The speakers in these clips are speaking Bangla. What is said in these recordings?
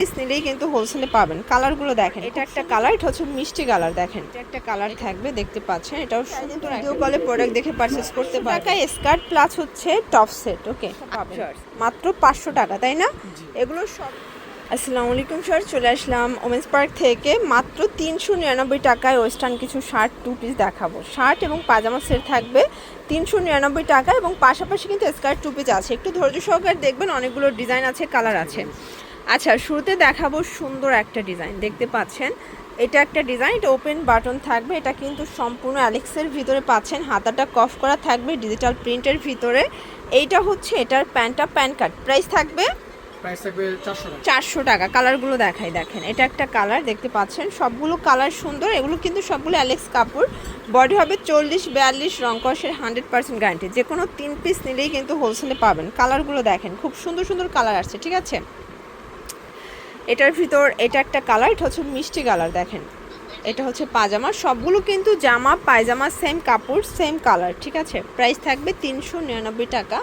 পিস নিলেই কিন্তু হোলসেলে পাবেন। কালারগুলো দেখেন এটা একটা কালার এটা হচ্ছে মিষ্টি কালার দেখেন। এটা একটা কালার থাকবে দেখতে পাচ্ছেন। এটাও সুন্দর ভিডিও কলে প্রোডাক্ট দেখে পারচেস করতে পারেন টাকায় স্কার্ট প্লাস হচ্ছে টপ সেট ওকে মাত্র পাঁচশো টাকা তাই না? এগুলো সব আসসালামু আলাইকুম স্যার চলে আসলাম ওমেন্স পার্ক থেকে। মাত্র তিনশো নিরানব্বই টাকায় ওয়েস্টার্ন কিছু শার্ট টু পিস দেখাবো। শার্ট এবং পাজামা সেট থাকবে তিনশো নিরানব্বই টাকা এবং পাশাপাশি কিন্তু স্কার্ট টু পিস আছে। একটু ধৈর্য সহকারে দেখবেন অনেকগুলো ডিজাইন আছে কালার আছে। আচ্ছা শুরুতে দেখাবো সুন্দর একটা ডিজাইন। দেখতে পাচ্ছেন এটা একটা ডিজাইন এটা ওপেন বাটন থাকবে এটা কিন্তু সম্পূর্ণ অ্যালেক্সের ভিতরে পাচ্ছেন হাতাটা কফ করা থাকবে ডিজিটাল প্রিন্টের ভিতরে। এইটা হচ্ছে এটার প্যান্টটা প্যান কার্ড প্রাইস থাকবে চারশো টাকা। কালারগুলো দেখাই দেখেন এটা একটা কালার দেখতে পাচ্ছেন সবগুলো কালার সুন্দর এগুলো কিন্তু সবগুলো অ্যালেক্স কাপড়। বডি হবে চল্লিশ বিয়াল্লিশ রং কষের হান্ড্রেড পার্সেন্ট গ্যারান্টি যে কোনো তিন পিস নিলেই কিন্তু হোলসেলে পাবেন। কালারগুলো দেখেন খুব সুন্দর সুন্দর কালার আসছে ঠিক আছে? এটার ভিতর, এটা একটা কালার এটা হচ্ছে মিষ্টি কালার দেখেন। এটা হচ্ছে পাজামা, সবগুলো কিন্তু জামা, পায়জামা সেম কাপড় সেম কালার ঠিক আছে? প্রাইস থাকবে তিনশো নিরানব্বই টাকা।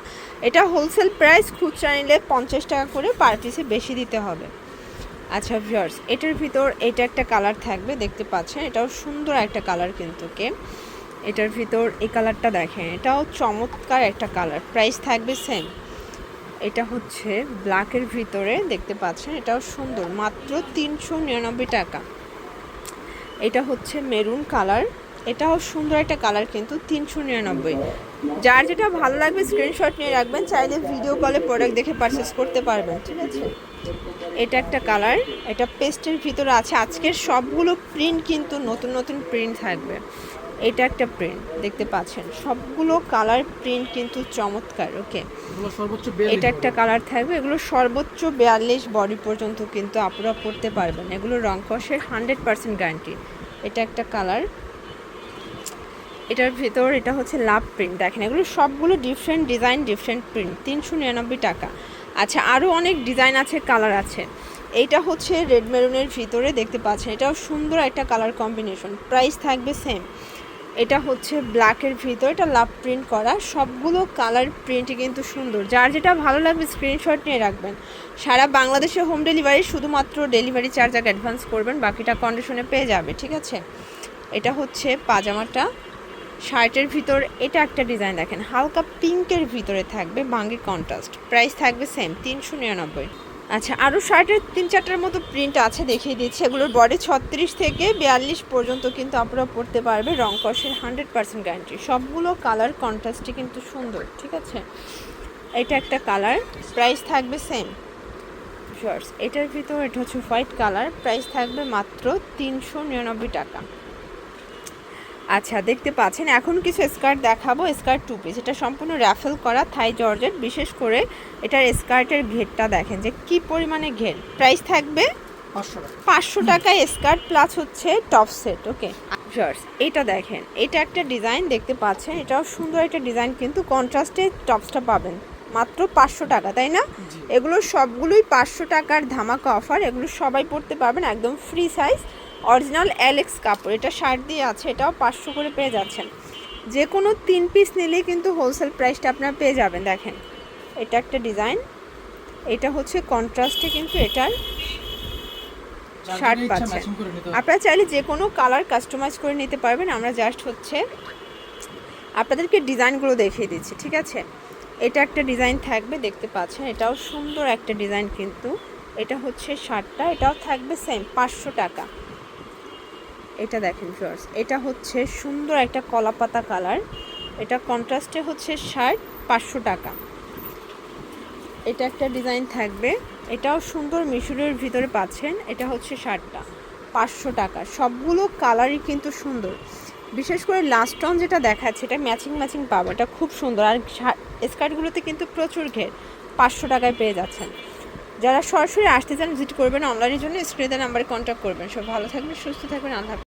এটা হোলসেল প্রাইস খুচরা নিলে পঞ্চাশ টাকা করে পার পিসে বেশি দিতে হবে। আচ্ছা ভিউয়ার্স এটার ভিতর এটা একটা কালার থাকবে, দেখতে পাচ্ছেন? এটাও সুন্দর একটা কালার কিন্তু কে এটার ভিতর এই কালারটা দেখেন, এটাও চমৎকার একটা কালার প্রাইস থাকবে সেম এটা হচ্ছে ব্ল্যাকের ভিতরে দেখতে পাচ্ছেন, এটাও সুন্দর, মাত্র তিনশো নিরানব্বই টাকা। এটা হচ্ছে মেরুন কালার, এটাও সুন্দর একটা কালার কিন্তু তিনশো নিরানব্বই। যার যেটা ভালো লাগবে স্ক্রিনশট নিয়ে রাখবেন, চাইলে ভিডিও কলে প্রোডাক্ট দেখে পারচেস করতে পারবেন, ঠিক আছে? এটা একটা কালার, এটা পেস্টের ভিতরে আছে, আজকের সবগুলো প্রিন্ট কিন্তু নতুন নতুন প্রিন্ট থাকবে। এটা একটা প্রিন্ট দেখতে পাচ্ছেন। সবগুলো কালার প্রিন্ট কিন্তু চমৎকার ওকে এটা একটা কালার থাকবে এগুলো সর্বোচ্চ বিয়াল্লিশ বডি পর্যন্ত কিন্তু আপনারা পড়তে পারবেন। এগুলো রং কষের হান্ড্রেড পার্সেন্ট গ্যারান্টি এটা একটা কালার এটার ভেতর এটা হচ্ছে লাভ প্রিন্ট দেখেন। এগুলো সবগুলো ডিফারেন্ট ডিজাইন ডিফারেন্ট প্রিন্ট তিনশো নিরানব্বই টাকা। আচ্ছা আরও অনেক ডিজাইন আছে কালার আছে। এইটা হচ্ছে রেড মেরুনের ভিতরে দেখতে পাচ্ছেন। এটাও সুন্দর একটা কালার কম্বিনেশন প্রাইস থাকবে সেম এটা হচ্ছে ব্ল্যাকের ভিতর, এটা লাভ প্রিন্ট করা। সবগুলো কালার প্রিন্টই কিন্তু সুন্দর। যার যেটা ভালো লাগবে স্ক্রিনশট নিয়ে রাখবেন। সারা বাংলাদেশে হোম ডেলিভারি শুধুমাত্র ডেলিভারি চার্জ আগে অ্যাডভান্স করবেন, বাকিটা কন্ডিশনে পেয়ে যাবে, ঠিক আছে? এটা হচ্ছে পাজামাটা। শার্টের ভিতর এটা একটা ডিজাইন দেখেন। হালকা পিঙ্কের ভিতরে থাকবে, বাঙ্গি কন্ট্রাস্ট প্রাইস থাকবে সেম তিনশো নিরানব্বই। আচ্ছা আরও শার্টের তিন চারটার মতো প্রিন্ট আছে দেখিয়ে দিচ্ছি। এগুলোর বডি ছত্রিশ থেকে বিয়াল্লিশ পর্যন্ত কিন্তু আপনারা পড়তে পারবে। রং কষের হান্ড্রেড পার্সেন্ট গ্যারান্টি সবগুলো কালার কন্ট্রাস্টই কিন্তু সুন্দর, ঠিক আছে? এটা একটা কালার প্রাইস থাকবে সেম শর্টস এটার ভিতর এটা হচ্ছে হোয়াইট কালার প্রাইস থাকবে মাত্র তিনশো নিরানব্বই টাকা। আচ্ছা দেখতে পাচ্ছেন এখন কিছু স্কার্ট দেখাবো স্কার্ট টু পিস এটা সম্পূর্ণ র্যাফেল করা থাই জর্জেট বিশেষ করে এটার স্কার্টের ঘেরটা দেখেন যে কি পরিমাণে ঘের প্রাইস থাকবে পাঁচশো টাকায় স্কার্ট প্লাস হচ্ছে টপ সেট ওকে জার্স এটা দেখেন এটা একটা ডিজাইন দেখতে পাচ্ছেন এটাও সুন্দর একটা ডিজাইন কিন্তু কন্ট্রাস্টে টপসটা পাবেন মাত্র পাঁচশো টাকা তাই না। এগুলো সবগুলোই পাঁচশো টাকার ধামাকা অফার এগুলো সবাই পড়তে পারবেন একদম ফ্রি সাইজ অরিজিনাল অ্যালেক্স কাপড়। এটা শার্ট দিয়ে আছে এটাও পাঁচশো করে পেয়ে যাচ্ছেন। যে কোনো তিন পিস নিলেই কিন্তু হোলসেল প্রাইসটা আপনারা পেয়ে যাবেন দেখেন। এটা একটা ডিজাইন এটা হচ্ছে কন্ট্রাস্টে কিন্তু এটার শার্ট পাচ্ছেন। আপনারা চাইলে যে কোনো কালার কাস্টমাইজ করে নিতে পারবেন আমরা জাস্ট হচ্ছে আপনাদেরকে ডিজাইনগুলো দেখিয়ে দিচ্ছি ঠিক আছে? এটা একটা ডিজাইন থাকবে দেখতে পাচ্ছেন এটাও সুন্দর একটা ডিজাইন কিন্তু। এটা হচ্ছে শার্টটা এটাও থাকবে সেম পাঁচশো টাকা। এটা দেখেন ফিওর্স এটা হচ্ছে সুন্দর একটা কলাপাতা কালার এটা কন্ট্রাস্টে হচ্ছে শার্ট পাঁচশো টাকা। এটা একটা ডিজাইন থাকবে, এটাও সুন্দর মিশুরের ভিতরে পাচ্ছেন, এটা হচ্ছে শার্টটা পাঁচশো টাকা। সবগুলো কালারই কিন্তু সুন্দর। বিশেষ করে লাস্ট অন যেটা দেখাচ্ছে, এটা ম্যাচিং ম্যাচিং পাবো, এটা খুব সুন্দর। আর স্কার্টগুলোতে কিন্তু প্রচুর ঘের, পাঁচশো টাকায় পেয়ে যাচ্ছেন। যারা সরাসরি আসতে চান ভিজিট করবেন অনলাইনের জন্য স্ক্রিনের নাম্বারে কন্ট্যাক্ট করবেন। সব ভালো থাকবেন, সুস্থ থাকবেন, আল্লাহ।